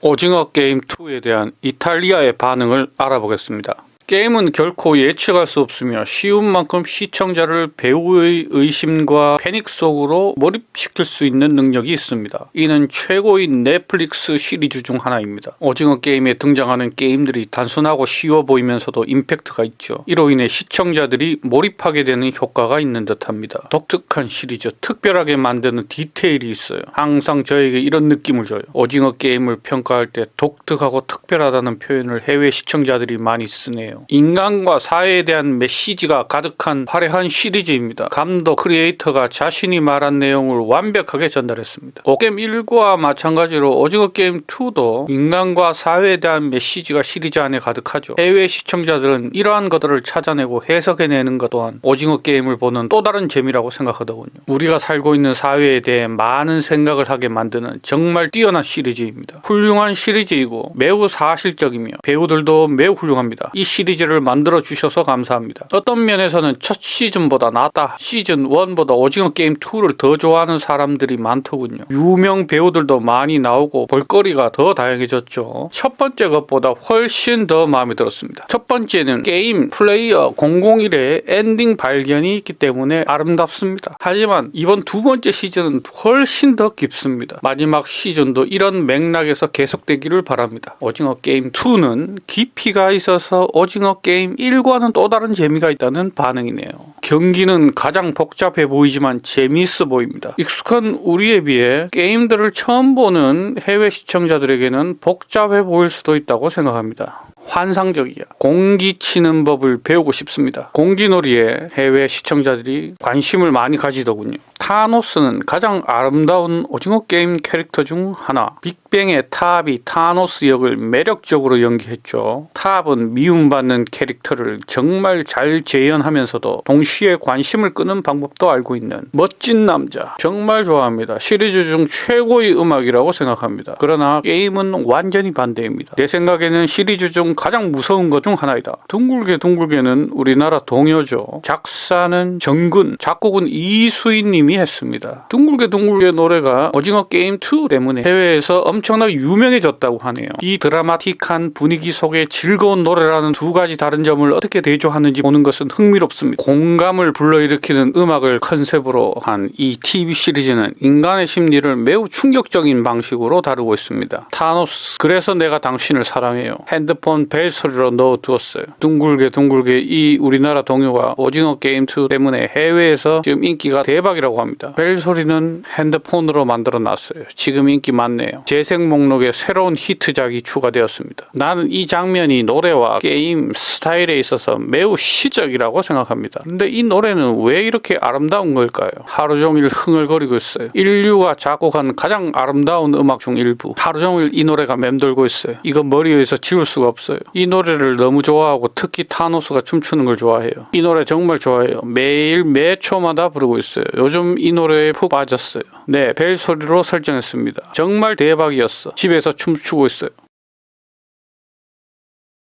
오징어 게임 2에 대한 이탈리아의 반응을 알아보겠습니다. 게임은 결코 예측할 수 없으며 쉬운 만큼 시청자를 배우의 의심과 패닉 속으로 몰입시킬 수 있는 능력이 있습니다. 이는 최고인 넷플릭스 시리즈 중 하나입니다. 오징어 게임에 등장하는 게임들이 단순하고 쉬워 보이면서도 임팩트가 있죠. 이로 인해 시청자들이 몰입하게 되는 효과가 있는 듯합니다. 독특한 시리즈, 특별하게 만드는 디테일이 있어요. 항상 저에게 이런 느낌을 줘요. 오징어 게임을 평가할 때 독특하고 특별하다는 표현을 해외 시청자들이 많이 쓰네요. 인간과 사회에 대한 메시지가 가득한 화려한 시리즈입니다. 감독, 크리에이터가 자신이 말한 내용을 완벽하게 전달했습니다. 오게임 1과 마찬가지로 오징어 게임 2도 인간과 사회에 대한 메시지가 시리즈 안에 가득하죠. 해외 시청자들은 이러한 것들을 찾아내고 해석해내는 것 또한 오징어 게임을 보는 또 다른 재미라고 생각하더군요. 우리가 살고 있는 사회에 대해 많은 생각을 하게 만드는 정말 뛰어난 시리즈입니다. 훌륭한 시리즈이고 매우 사실적이며 배우들도 매우 훌륭합니다. 이 시리즈 를 만들어 주셔서 감사합니다. 어떤 면에서는 첫 시즌보다 낫다. 시즌 1보다 오징어 게임 2를 더 좋아하는 사람들이 많더군요. 유명 배우들도 많이 나오고 볼거리가 더 다양해졌죠. 첫 번째 것보다 훨씬 더 마음에 들었습니다. 첫 번째는 게임 플레이어 001의 엔딩 발견이 있기 때문에 아름답습니다. 하지만 이번 두 번째 시즌은 훨씬 더 깊습니다. 마지막 시즌도 이런 맥락에서 계속되기를 바랍니다. 오징어 게임 2는 깊이가 있어서 오징어 게임 1과는 또 다른 재미가 있다는 반응이네요. 경기는 가장 복잡해 보이지만 재미있어 보입니다. 익숙한 우리에 비해 게임들을 처음 보는 해외 시청자들에게는 복잡해 보일 수도 있다고 생각합니다. 환상적이야. 공기 치는 법을 배우고 싶습니다. 공기놀이에 해외 시청자들이 관심을 많이 가지더군요. 타노스는 가장 아름다운 오징어 게임 캐릭터 중 하나. 빅뱅의 탑이 타노스 역을 매력적으로 연기했죠. 탑은 미움받는 캐릭터를 정말 잘 재현하면서도 동시에 관심을 끄는 방법도 알고 있는 멋진 남자. 정말 좋아합니다. 시리즈 중 최고의 음악이라고 생각합니다. 그러나 게임은 완전히 반대입니다. 내 생각에는 시리즈 중 가장 무서운 것 중 하나이다. 둥글게 둥글게는 우리나라 동요죠. 작사는 정근, 작곡은 이수인 님이 했습니다. 둥글게 둥글게 노래가 오징어 게임 2 때문에 해외에서 엄청나게 유명해졌다고 하네요. 이 드라마틱한 분위기 속에 즐거운 노래라는 두 가지 다른 점을 어떻게 대조하는지 보는 것은 흥미롭습니다. 공감을 불러일으키는 음악을 컨셉으로 한 이 TV 시리즈는 인간의 심리를 매우 충격적인 방식으로 다루고 있습니다. 타노스, 그래서 내가 당신을 사랑해요. 핸드폰 벨 소리로 넣어두었어요. 둥글게 둥글게 이 우리나라 동요가 오징어 게임 2 때문에 해외에서 지금 인기가 대박이라고 합니다. 벨 소리는 핸드폰으로 만들어 놨어요. 지금 인기 많네요. 재생 목록에 새로운 히트작이 추가되었습니다. 나는 이 장면이 노래와 게임 스타일에 있어서 매우 시적이라고 생각합니다. 근데 이 노래는 왜 이렇게 아름다운 걸까요? 하루 종일 흥얼거리고 있어요. 인류가 작곡한 가장 아름다운 음악 중 일부. 하루 종일 이 노래가 맴돌고 있어요. 이거 머리 위에서 지울 수가 없어요. 이 노래를 너무 좋아하고 특히 타노스가 춤추는 걸 좋아해요. 이 노래 정말 좋아해요. 매일 매 초마다 부르고 있어요. 이 노래에 푹 빠졌어요. 네, 벨 소리로 설정했습니다. 정말 대박이었어. 집에서 춤추고 있어요.